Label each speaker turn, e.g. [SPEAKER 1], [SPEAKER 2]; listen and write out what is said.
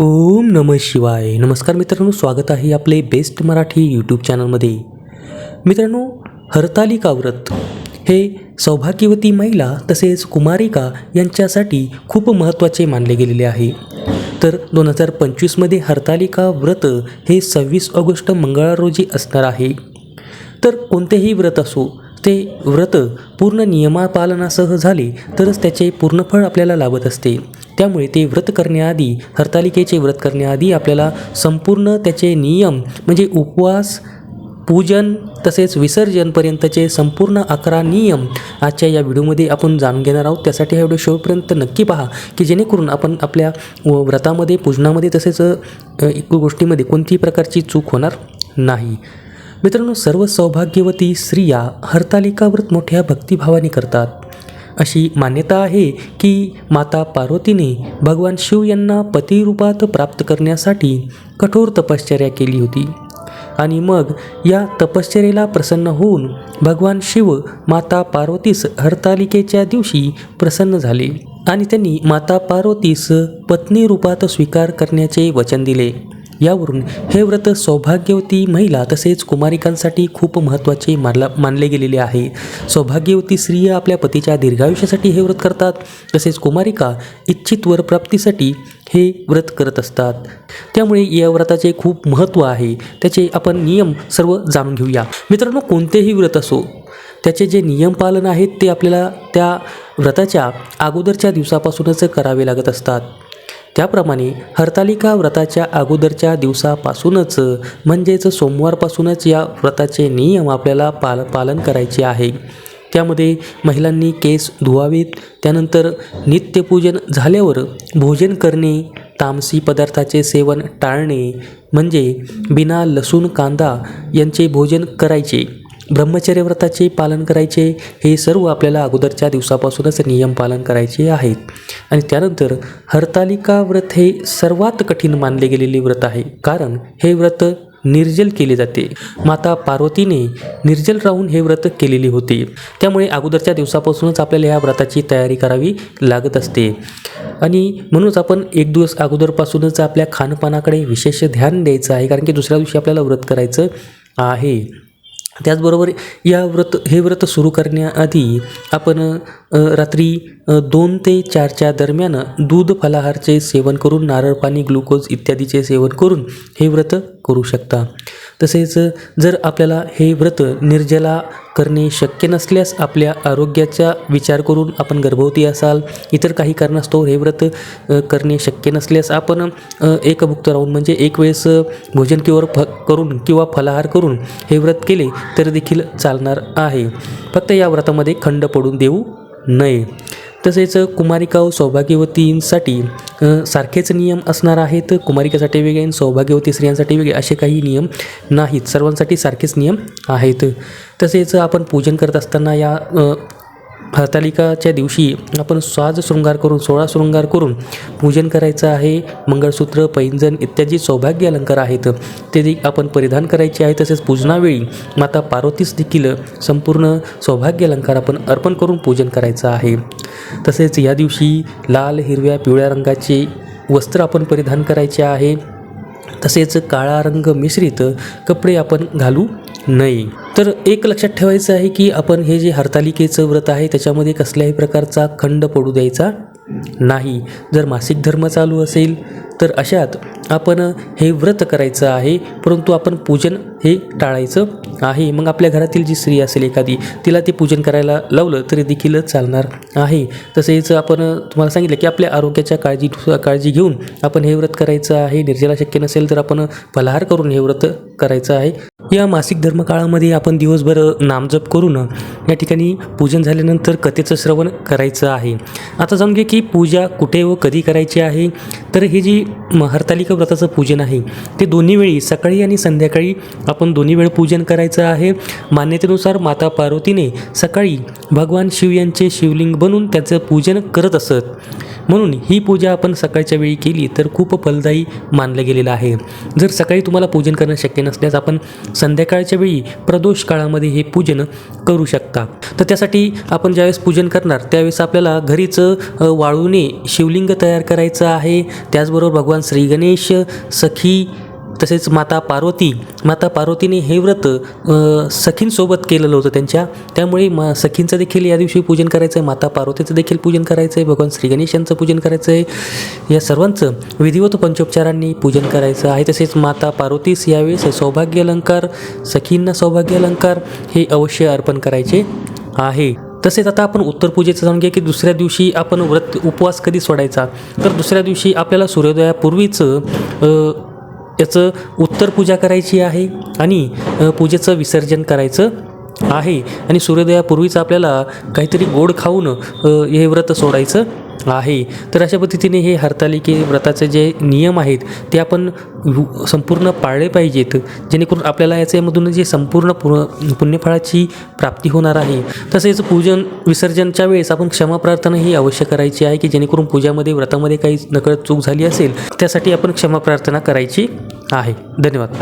[SPEAKER 1] ओम नम शिवाय. नमस्कार मित्रांनो स्वागत आहे आपले बेस्ट मराठी यूट्यूब चॅनलमध्ये मित्रांनो हरतालिका व्रत. हे सौभाग्यवती महिला तसेच कुमारिका यांच्यासाठी खूप महत्त्वाचे मानले गेलेले आहे. तर दोन हजार पंचवीसमध्ये हरतालिका व्रत हे सव्वीस ऑगस्ट मंगळवार रोजी असणार आहे. तर कोणतेही व्रत असो ते व्रत पूर्ण नियमापालनासह झाले तरच त्याचे पूर्ण फळ आपल्याला लाभत असते. त्यामुळे ते व्रत करण्याआधी हरतालिकेचे व्रत करण्याआधी आपल्याला संपूर्ण त्याचे नियम म्हणजे उपवास पूजन तसेच विसर्जनपर्यंतचे संपूर्ण अकरा नियम आजच्या या व्हिडिओमध्ये आपण जाणून घेणार आहोत. त्यासाठी हा व्हिडिओ शेवटपर्यंत नक्की पहा की जेणेकरून आपण आपल्या व व्रतामध्ये पूजनामध्ये तसेच गोष्टीमध्ये कोणतीही प्रकारची चूक होणार नाही. मित्रांनो सर्व सौभाग्यवती स्त्रिया हरतालिका व्रत मोठ्या भक्तिभावाने करतात. अशी मान्यता आहे की माता पार्वतीने भगवान शिव यांना पतिरूपात प्राप्त करण्यासाठी कठोर तपश्चर्या केली होती. आणि मग या तपश्चर्येला प्रसन्न होऊन भगवान शिव माता पार्वतीस हरतालिकेच्या दिवशी प्रसन्न झाले आणि त्यांनी माता पार्वतीस पत्नी रूपात स्वीकार करण्याचे वचन दिले. यावरून हे व्रत सौभाग्यवती महिला तसेच कुमारिकांसाठी खूप महत्त्वाचे मानला मानले गेलेले आहे. सौभाग्यवती स्त्रिया आपल्या पतीच्या दीर्घायुष्यासाठी हे व्रत करतात तसेच कुमारिका इच्छित वरप्राप्तीसाठी हे व्रत करत असतात. त्यामुळे या व्रताचे खूप महत्त्व आहे. त्याचे आपण नियम सर्व जाणून घेऊया. मित्रांनो कोणतेही व्रत असो त्याचे जे नियम पालन आहेत ते आपल्याला त्या व्रताच्या अगोदरच्या दिवसापासूनच करावे लागत असतात. त्याप्रमाणे हरतालिका व्रताच्या अगोदरच्या दिवसापासूनच म्हणजेच सोमवारपासूनच या व्रताचे नियम आपल्याला पाल पालन करायचे आहे. त्यामध्ये महिलांनी केस धुवावेत त्यानंतर नित्यपूजन झाल्यावर भोजन करणे तामसी पदार्थाचे सेवन टाळणे म्हणजे बिना लसूण कांदा यांचे भोजन करायचे. ब्रह्मचर्य व्रताचे पालन करायचे हे सर्व आपल्याला अगोदरच्या दिवसापासूनच नियम पालन करायचे आहेत. आणि त्यानंतर हरतालिका व्रत हे सर्वात कठीण मानले गेलेले व्रत आहे. कारण हे व्रत निर्जल केले जाते. माता पार्वतीने निर्जल राहून हे व्रत केलेले होते. त्यामुळे अगोदरच्या दिवसापासूनच आपल्याला ह्या व्रताची तयारी करावी लागत असते. आणि म्हणूनच आपण एक दिवस अगोदरपासूनच आपल्या खानपानाकडे विशेष ध्यान द्यायचं आहे. कारण की दुसऱ्या दिवशी आपल्याला व्रत करायचं आहे. त्याचबरोबर या व्रत हे व्रत सुरू करण्याआधी आपण रात्री दोन ते चारच्या दरम्यान दूध फलाहारचे सेवन करून नारळ पाणी ग्लुकोज इत्यादीचे सेवन करून हे व्रत करू शकता. तसेच जर आपल्याला हे व्रत निर्जला करणे शक्य नसल्यास आपल्या आरोग्याचा विचार करून आपण गर्भवती असाल इतर काही कारणास्तव हे व्रत करणे शक्य नसल्यास आपण एकभुक्त राहून म्हणजे एक वेळेस भोजन किंवा फ करून किंवा फलाहार करून हे व्रत केले तर देखील चालणार आहे. फक्त या व्रतामध्ये खंड पडून देऊ नये. तसेच कुमारिका व सौभाग्यवतींसाठी सारखेच नियम असणार आहेत. कुमारिकेसाठी वेगळे आणि सौभाग्यवती स्त्रियांसाठी वेगळे असे काही नियम नाहीत. सर्वांसाठी सारखेच नियम आहेत. तसेच आपण पूजन करत असताना या हरतालिकाच्या दिवशी आपण साज शृंगार करून सोळा शृंगार करून पूजन करायचं आहे. मंगळसूत्र पैंजण इत्यादी सौभाग्य अलंकार आहेत. ते देखील आपण परिधान करायचे आहे. तसेच पूजनावेळी माता पार्वतीस देखील संपूर्ण सौभाग्य अलंकार आपण अर्पण करून पूजन करायचं आहे. तसेच या दिवशी लाल हिरव्या पिवळ्या रंगाचे वस्त्र आपण परिधान करायचे आहे. तसेच काळा रंग मिश्रित कपडे आपण घालू नये. तर एक लक्षात ठेवायचं आहे की आपण हे जे हरतालिकेचं व्रत आहे त्याच्यामध्ये कसल्याही प्रकारचा खंड पडू द्यायचा नाही. जर मासिक धर्म चालू असेल तर अशात आपण हे व्रत करायचं आहे परंतु आपण पूजन हे टाळायचं आहे. मग आपल्या घरातील जी स्त्री असेल एखादी तिला ते पूजन करायला लावलं तरी देखील चालणार आहे. तसेच आपण तुम्हाला सांगितलं की आपल्या आरोग्याच्या काळजी काळजी घेऊन आपण हे व्रत करायचं आहे. निर्जला शक्य नसेल तर आपण फलाहार करून हे व्रत करायचं आहे. या मासिक धर्मकाळामध्ये आपण दिवसभर नामजप करून या ठिकाणी पूजन झाल्यानंतर कथेचं श्रवण करायचं आहे. आता जाणून घे की पूजा कुठे व कधी करायची आहे? तर हे जी हरतालिका व्रताचं पूजन आहे ते दोन्ही वेळी सकाळी आणि संध्याकाळी आपण दोन्ही वेळ पूजन करायचं आहे. मान्यतेनुसार माता पार्वतीने सकाळी भगवान शिव यांचे शिवलिंग बनून त्याचं पूजन करत असत. म्हणून ही पूजा आपण सकाळच्या वेळी केली तर खूप फलदायी मानलं गेलेलं आहे. जर सकाळी तुम्हाला पूजन करणं शक्य नसल्यास आपण संध्याकाळच्या वेळी प्रदोष काळामध्ये हे पूजन करू शकता. तर त्यासाठी आपण ज्यावेळेस पूजन करणार त्यावेळेस आपल्याला घरीच वाळूने शिवलिंग तयार करायचं आहे. त्याचबरोबर भगवान श्री गणेश सखी तसेच माता पार्वती माता पार्वतीने हे व्रत सखींसोबत केलेलं होतं त्यांच्या. त्यामुळे मा सखींचं देखील या दिवशी पूजन करायचं आहे माता पार्वतीचं देखील पूजन करायचं आहे भगवान श्री गणेशांचं पूजन करायचं आहे या सर्वांचं विधिवत पंचोपचारांनी पूजन करायचं आहे. तसेच माता पार्वतीस यावेळेस सौभाग्य अलंकार सखींना सौभाग्य अलंकार हे अवश्य अर्पण करायचे आहे. तसेच आता आपण उत्तर पूजेचं जाणून घ्या की दुसऱ्या दिवशी आपण व्रत उपवास कधी सोडायचा? तर दुसऱ्या दिवशी आपल्याला सूर्योदयापूर्वीच त्याचं याचं उत्तर पूजा करायची आहे आणि पूजेचं विसर्जन करायचं आहे. आणि सूर्योदयापूर्वीच आपल्याला काहीतरी गोड खाऊन हे व्रत सोडायचं आहे. तर अशा पद्धतीने हे हरतालिके व्रताचे जे नियम आहेत ते आपण संपूर्ण पाळले पाहिजेत. जेणेकरून आपल्याला याच्यामधून जे संपूर्ण पु पुण्यफळाची प्राप्ती होणार आहे. तसेच पूजन विसर्जनच्या वेळेस आपण क्षमा प्रार्थना ही अवश्य करायची आहे की जेणेकरून पूजामध्ये व्रतामध्ये काही नकळत चूक झाली असेल त्यासाठी आपण क्षमा प्रार्थना करायची आहे. धन्यवाद.